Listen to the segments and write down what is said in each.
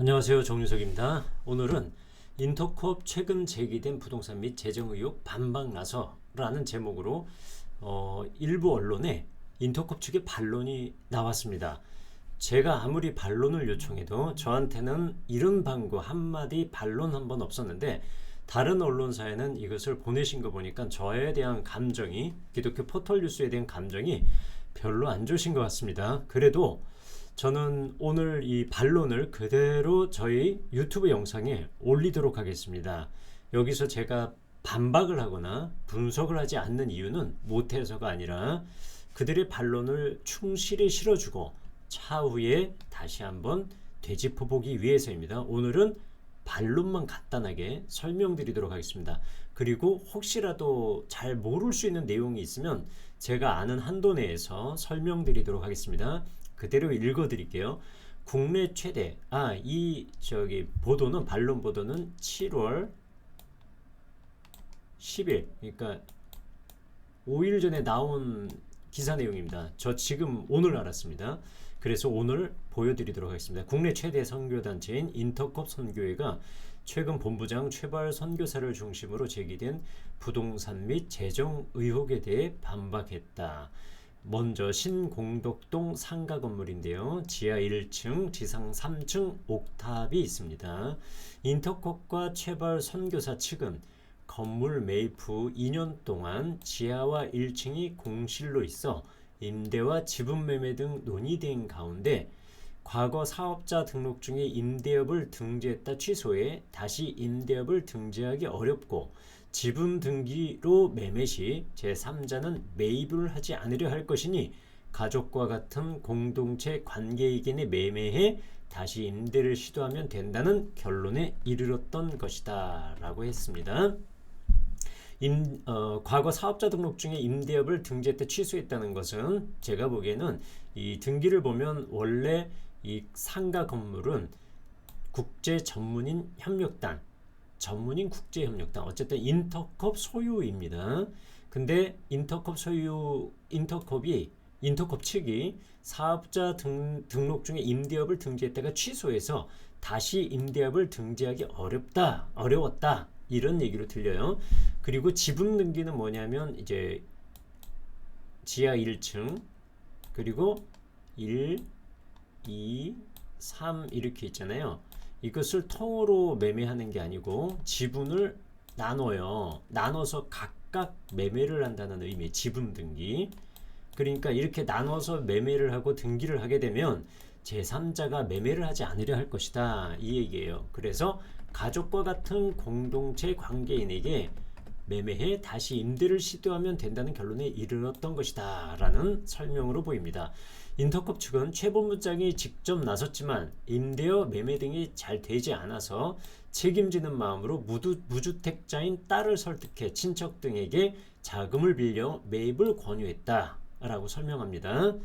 안녕하세요 정유석입니다. 오늘은 인터컵 최근 제기된 부동산 및 재정 의혹 반박 나서라는 제목으로 어, 일부 언론에 인터컵 측의 반론이 나왔습니다. 제가 아무리 반론을 요청해도 저한테는 이런 방구 한마디 반론 한 번 없었는데 다른 언론사에는 이것을 보내신 거 보니까 저에 대한 감정이 기독교 포털 뉴스에 대한 감정이 별로 안 좋으신 것 같습니다. 그래도 저는 오늘 이 반론을 그대로 저희 유튜브 영상에 올리도록 하겠습니다. 여기서 제가 반박을 하거나 분석을 하지 않는 이유는 못해서가 아니라 그들의 반론을 충실히 실어주고 차후에 다시 한번 되짚어보기 위해서입니다. 오늘은 반론만 간단하게 설명드리도록 하겠습니다. 그리고 혹시라도 잘 모를 수 있는 내용이 있으면 제가 아는 한도 내에서 설명드리도록 하겠습니다. 그대로 읽어드릴게요. 국내 최대 아 이 저기 보도는 반론 보도는 7월 10일 그러니까 5일 전에 나온 기사 내용입니다. 저 지금 오늘 알았습니다. 그래서 오늘 보여드리도록 하겠습니다. 국내 최대 선교단체인 인터컵 선교회가 최근 본부장 최발 선교사를 중심으로 제기된 부동산 및 재정 의혹에 대해 반박했다. 먼저 신공덕동 상가 건물인데요. 지하 1층, 지상 3층 옥탑이 있습니다. 인터컵과 최발 선교사 측은 건물 매입 후 2년 동안 지하와 1층이 공실로 있어 임대와 지분 매매 등 논의된 가운데 과거 사업자 등록 중에 임대업을 등재했다 취소해 다시 임대업을 등재하기 어렵고 지분 등기로 매매 시 제3자는 매입을 하지 않으려 할 것이니 가족과 같은 공동체 관계이견에 매매해 다시 임대를 시도하면 된다는 결론에 이르렀던 것이다 라고 했습니다. 임, 어, 과거 사업자 등록 중에 임대업을 등재 때 취소했다는 것은 제가 보기에는 이 등기를 보면 원래 이 상가 건물은 국제 전문인 협력단 전문인 국제 협력단 어쨌든 인터컵 소유입니다. 근데 인터컵 소유 인터컵이 인터컵 측이 사업자 등, 등록 중에 임대업을 등재했다가 취소해서 다시 임대업을 등재하기 어렵다 어려웠다 이런 얘기로 들려요. 그리고 지분 등기는 뭐냐면 이제 지하 1층 그리고 1, 2, 3 이렇게 있잖아요. 이것을 통으로 매매하는 게 아니고 지분을 나눠요. 나눠서 각각 매매를 한다는 의미, 지분 등기. 그러니까 이렇게 나눠서 매매를 하고 등기를 하게 되면 제3자가 매매를 하지 않으려 할 것이다. 이 얘기예요. 그래서 가족과 같은 공동체 관계인에게 매매해 다시 임대를 시도하면 된다는 결론에 이르렀던 것이다. 라는 설명으로 보입니다. 인터컵 측은 최 본부장이 직접 나섰지만 임대어 매매 등이 잘 되지 않아서 책임지는 마음으로 무주, 무주택자인 딸을 설득해 친척 등에게 자금을 빌려 매입을 권유했다. 라고 설명합니다.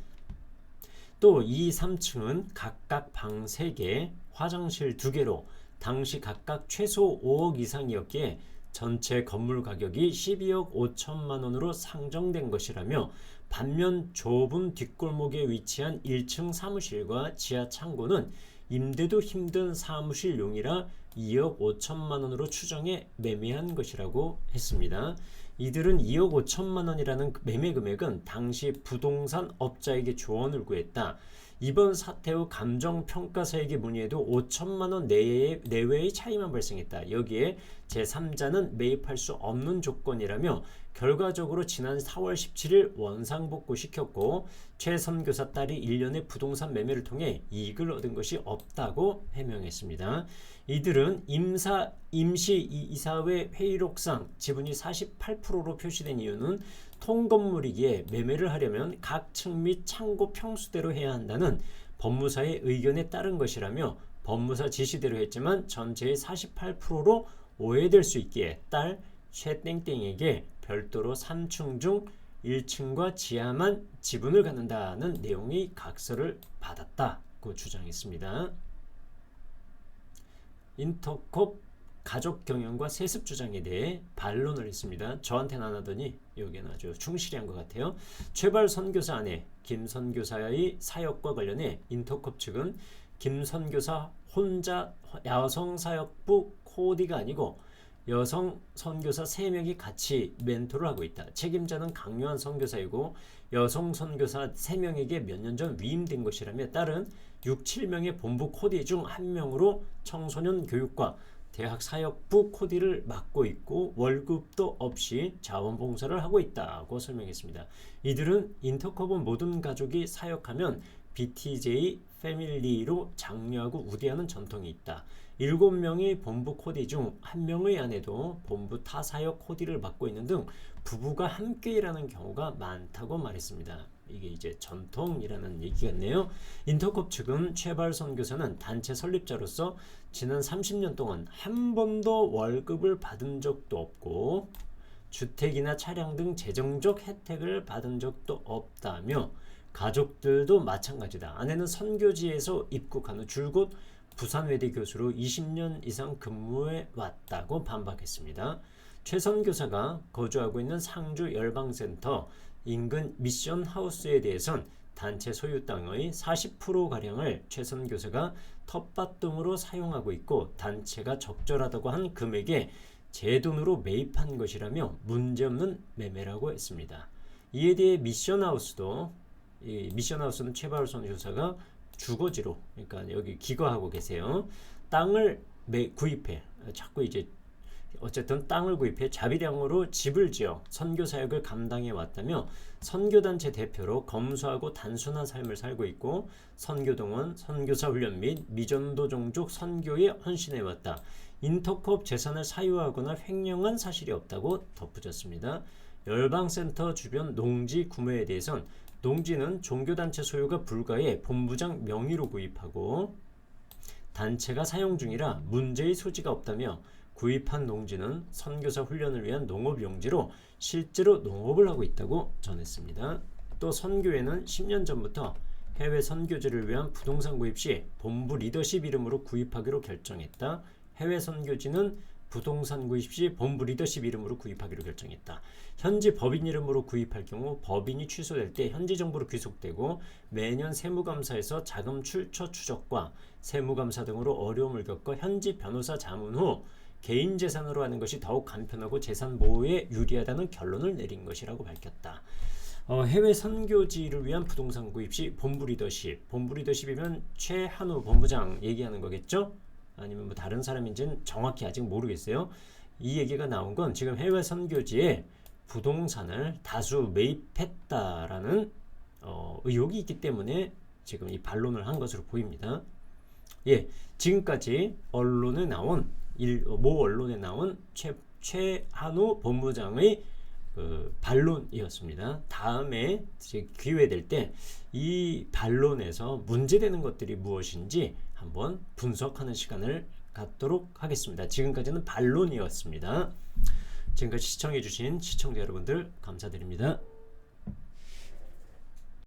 또 2, 3층은 각각 방 3개, 화장실 2개로 당시 각각 최소 5억 이상이었기에 전체 건물 가격이 12억 5천만 원으로 상정된 것이라며 반면 좁은 뒷골목에 위치한 1층 사무실과 지하 창고는 임대도 힘든 사무실용이라 2억 5천만 원으로 추정해 매매한 것이라고 했습니다. 이들은 2억 5천만 원이라는 매매 금액은 당시 부동산 업자에게 조언을 구했다. 이번 사태 후 감정평가사에게 문의해도 5천만 원 내외의, 내외의 차이만 발생했다. 여기에 제3자는 매입할 수 없는 조건이라며 결과적으로 지난 4월 17일 원상복구 시켰고 최 선 교사 딸이 1년의 부동산 매매를 통해 이익을 얻은 것이 없다고 해명했습니다. 이들은 임사 임시 이사회 회의록상 지분이 48%로 표시된 이유는 통건물이기에 매매를 하려면 각 층 및 창고 평수대로 해야 한다는 법무사의 의견에 따른 것이라며 법무사 지시대로 했지만 전체의 48%로 오해될 수 있기에 딸 최땡땡에게 별도로 3층 중 1층과 지하만 지분을 갖는다는 내용의 각서를 받았다고 주장했습니다. 인터콥 가족 경영과 세습 주장에 대해 반론을 했습니다. 저한테는 안 하더니 여기는 아주 충실히 한것 같아요. 최발 선교사 아내 김 선교사의 사역과 관련해 인터컵 측은 김 선교사 혼자 여성 사역부 코디가 아니고 여성 선교사 3명이 같이 멘토를 하고 있다. 책임자는 강요한 선교사이고 여성 선교사 3명에게 몇 년 전 위임된 것이라며 딸은 6, 7명의 본부 코디 중한 명으로 청소년 교육과 대학 사역부 코디를 맡고 있고 월급도 없이 자원봉사를 하고 있다고 설명했습니다. 이들은 인터컵은 모든 가족이 사역하면 BTJ 패밀리로 장려하고 우대하는 전통이 있다. 일곱 명의 본부 코디 중 한 명의 아내도 본부 타사역 코디를 맡고 있는 등 부부가 함께 일하는 경우가 많다고 말했습니다. 이게 이제 전통이라는 얘기겠네요. 인터컵 측은 최발 선교사는 단체 설립자로서 지난 30년 동안 한 번도 월급을 받은 적도 없고 주택이나 차량 등 재정적 혜택을 받은 적도 없다며 가족들도 마찬가지다. 아내는 선교지에서 입국한 후 줄곧 부산외대 교수로 20년 이상 근무해 왔다고 반박했습니다. 최 선 교사가 거주하고 있는 상주 열방센터 인근 미션 하우스에 대해선 단체 소유 땅의 40%가량을 최 선교사가 텃밭 등으로 사용하고 있고 단체가 적절하다고 한 금액에 제 돈으로 매입한 것이라며 문제없는 매매라고 했습니다. 이에 대해 미션하우스도 이 미션하우스는 최바울 선 교사가 주거지로 그러니까 여기 기거하고 계세요. 땅을 매, 구입해 자꾸 이제 어쨌든 땅을 구입해 자비량으로 집을 지어 선교 사역을 감당해 왔다며 선교단체 대표로 검소하고 단순한 삶을 살고 있고 선교동원, 선교사 훈련 및 미전도 종족 선교에 헌신해 왔다. 인터컵 재산을 사유하거나 횡령한 사실이 없다고 덧붙였습니다. 열방센터 주변 농지 구매에 대해선 농지는 종교단체 소유가 불가해 본부장 명의로 구입하고 단체가 사용 중이라 문제의 소지가 없다며 구입한 농지는 선교사 훈련을 위한 농업 용지로 실제로 농업을 하고 있다고 전했습니다. 또 선교회는 10년 전부터 해외 선교지를 위한 부동산 구입 시 본부 리더십 이름으로 구입하기로 결정했다. 해외 선교지는 부동산 구입 시 본부 리더십 이름으로 구입하기로 결정했다. 현지 법인 이름으로 구입할 경우 법인이 취소될 때 현지 정부로 귀속되고 매년 세무감사에서 자금 출처 추적과 세무감사 등으로 어려움을 겪어 현지 변호사 자문 후 개인 재산으로 하는 것이 더욱 간편하고 재산 보호에 유리하다는 결론을 내린 것이라고 밝혔다. 어, 해외 선교지를 위한 부동산 구입 시 본부 리더십, 본부 리더십이면 최한우 본부장 얘기하는 거겠죠? 아니면 뭐 다른 사람인지는 정확히 아직 모르겠어요. 이 얘기가 나온 건 지금 해외 선교지에 부동산을 다수 매입했다라는 어, 의혹이 있기 때문에 지금 이 반론을 한 것으로 보입니다. 예, 지금까지 언론에 나온 일, 모 언론에 나온 최, 최한우 본부장의 그 반론이었습니다. 다음에 기회 될 때 이 반론에서 문제되는 것들이 무엇인지 한번 분석하는 시간을 갖도록 하겠습니다. 지금까지는 반론이었습니다. 지금까지 시청해주신 시청자 여러분들 감사드립니다.